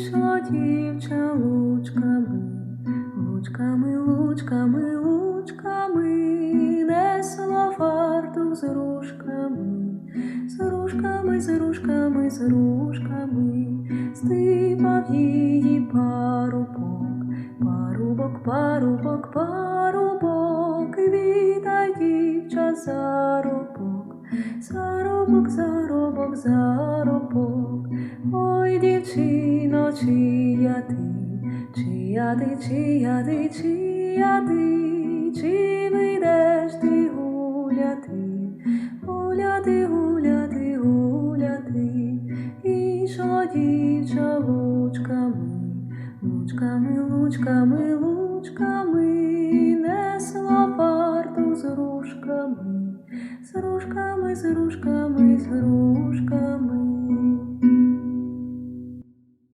Ішла дівча лучками, лучками, лучками, лучками, несла фартух з рушками, з рушками, з рушками, з рушками, стипав її парубок, парубок, парубок, парубок, вітай дівча заробок, заробок, заробок, заробок, дівчино, чия ти, чия ти, чия ти, чия ти, чи вийдеш ти гуляти, гуляти, гуляти, гуляти, ішла дівча лучками, лучками, лучками, лучками, несла фарту з рушками, з рушками, з рушками, з рушками.